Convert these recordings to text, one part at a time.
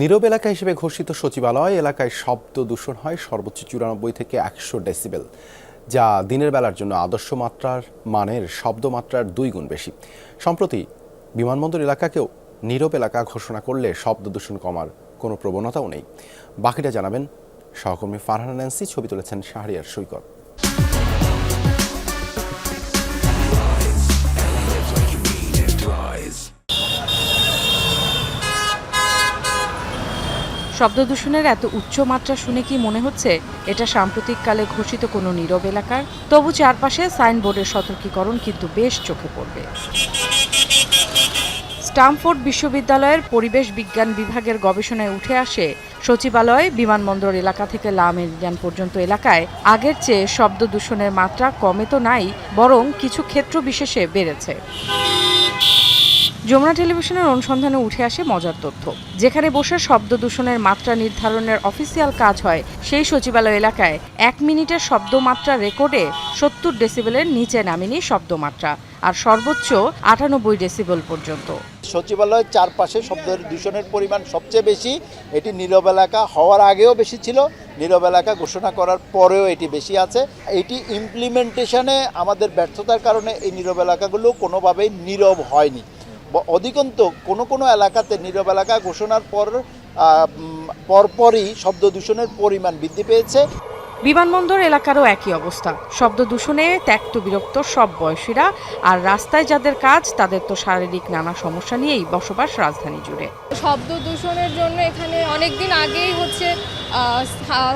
নীরব এলাকা হিসেবে ঘোষিত সচিবালয় এলাকায় শব্দ দূষণ হয় সর্বোচ্চ চুরানব্বই থেকে একশো ডেসিবেল, যা দিনের বেলার জন্য আদর্শ মাত্রার মানের শব্দ মাত্রার দুই গুণ বেশি। সম্প্রতি বিমানবন্দর এলাকাকেও নীরব এলাকা ঘোষণা করলে শব্দ দূষণ কমার কোনো প্রবণতাও নেই। বাকিটা জানাবেন সহকর্মী ফারহানা ন্যান্সি, ছবি তুলেছেন শাহরিয়ার সৈকত। শব্দ দূষণের এত উচ্চ মাত্রা শুনে কি মনে হচ্ছে? এটা সাম্প্রতিককালে ঘোষিত কোনো নীরব এলাকার? তবু চারপাশে সাইনবোর্ডের সতর্কীকরণ কিন্তু বেশ চোখে পড়বে। স্টামফোর্ড বিশ্ববিদ্যালয়ের পরিবেশ বিজ্ঞান বিভাগের গবেষণায় উঠে আসে, সচিবালয় বিমানবন্দর এলাকা থেকে লা মেরিডিয়ান পর্যন্ত এলাকায় আগের চেয়ে শব্দ দূষণের মাত্রা কমে তো নাই, বরং কিছু ক্ষেত্র বিশেষে বেড়েছে। যমুনা টেলিভিশনের অনুসন্ধানে উঠে আসে মজার তথ্য। যেখানে বসে শব্দ দূষণের মাত্রা নির্ধারণের অফিসিয়াল কাজ হয়, সেই সচিবালয় এলাকায় এক মিনিটের শব্দমাত্রা রেকর্ডে সত্তর ডেসিবেলের নিচে নামেনি শব্দমাত্রা, আর সর্বোচ্চ আটানব্বই ডেসিবেল পর্যন্ত। সচিবালয়ের চারপাশে শব্দের দূষণের পরিমাণ সবচেয়ে বেশি, এটি নীরব এলাকা হওয়ার আগেও বেশি ছিল। নীরব এলাকা ঘোষণা করার পরেও এটি বেশি আছে। এটি ইমপ্লিমেন্টেশনে আমাদের ব্যর্থতার কারণে এই নীরব এলাকাগুলো কোনোভাবেই নীরব হয়নি। অধিকন্ত কোনো কোনো এলাকাতে নীরব এলাকা ঘোষণার পর পরপরই শব্দ দূষণের পরিমাণ বৃদ্ধি পেয়েছে। বিমানবন্দর এলাকারও একই অবস্থা। শব্দ দূষণে ত্যক্ত বিরক্ত সব বয়সীরা আর রাস্তায় যাদের কাজ তাদের তো শারীরিক নানা সমস্যা নিয়েই বসবাস রাজধানী জুড়ে। শব্দ দূষণের জন্য এখানে অনেক দিন আগেই হচ্ছে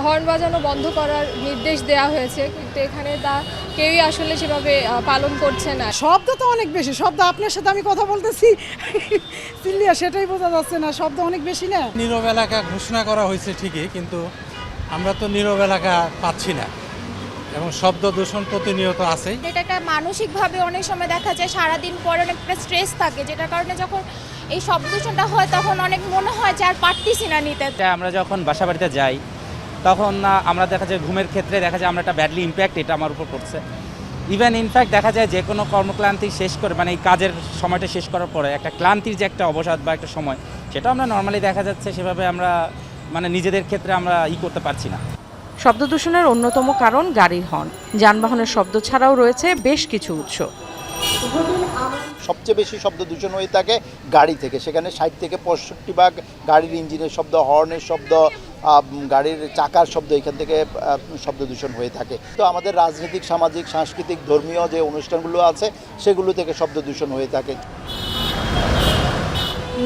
হর্ন বাজানো বন্ধ করার নির্দেশ দেওয়া হয়েছে কিন্তু এখানে তা কেউই আসলে সেভাবে পালন করছে না। শব্দ তো অনেক বেশি শব্দ আপনার সাথে আমি কথা বলতেছি। চিল্লিয়া সেটাই বোঝা যাচ্ছে না শব্দ অনেক বেশি না? নীরব এলাকা ঘোষণা করা হয়েছে ঠিকই কিন্তু আমরা তো নীরব এলাকা পাচ্ছি না। এবং শব্দ দূষণ প্রতিনিয়ত আছে এটা একটা মানসিকভাবে অনেক সময় দেখা যায় সারাদিন পরে অনেক একটা স্ট্রেস থাকে যেটার কারণে যখন এই শব্দ দূষণটা হয় তখন অনেক মনে হয় যে আর পারতেছি না নিতে। আমরা যখন বাসা বাড়িতে যাই তখন আমরা দেখা যায় ঘুমের ক্ষেত্রে দেখা যায় আমরা একটা ব্যাডলি ইম্প্যাক্ট এটা আমার উপর পড়ছে। ইভেন ইনফ্যাক্ট দেখা যায় যে কোনো কর্মক্লান্তি শেষ করে মানে এই কাজের সময়টা শেষ করার পরে একটা ক্লান্তির যে একটা অবসাদ বা একটা সময় সেটা আমরা নর্মালি দেখা যাচ্ছে সেভাবে আমরা মানে নিজেদের ক্ষেত্রে আমরা ই করতে পারছি না। শব্দ দূষণের অন্যতম কারণ গাড়ির হর্ন। যানবাহনের শব্দ ছাড়াও রয়েছে বেশ কিছু উৎস। সবচেয়ে বেশি শব্দ দূষণ হয়ে থাকে গাড়ি থেকে। সেখানে ষাট থেকে পঁয়ষট্টি ভাগ গাড়ির ইঞ্জিনের শব্দ, হর্নের শব্দ গাড়ির চাকার শব্দ এখান থেকে শব্দ দূষণ হয়ে থাকে। তো আমাদের রাজনৈতিক, সামাজিক, সাংস্কৃতিক, ধর্মীয় যে অনুষ্ঠানগুলো আছে, সেগুলো থেকে শব্দ দূষণ হয়ে থাকে।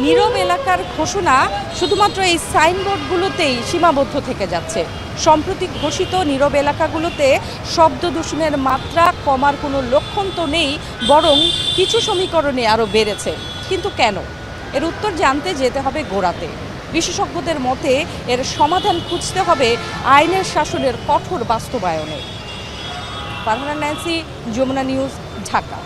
নীরব এলাকার ঘোষণা শুধুমাত্র এই সাইনবোর্ডগুলোতেই সীমাবদ্ধ থেকে যাচ্ছে। সম্প্রতি ঘোষিত নীরব এলাকাগুলোতে শব্দ দূষণের মাত্রা কমার কোনো লক্ষণ তো নেই, বরং কিছু সমীকরণে আরও বেড়েছে। কিন্তু কেন? এর উত্তর জানতে যেতে হবে গোড়াতে। বিশেষজ্ঞদের মতে, এর সমাধান খুঁজতে হবে আইনের শাসনের কঠোর বাস্তবায়নে। Parhana Nancy, Jamuna news, Dhaka.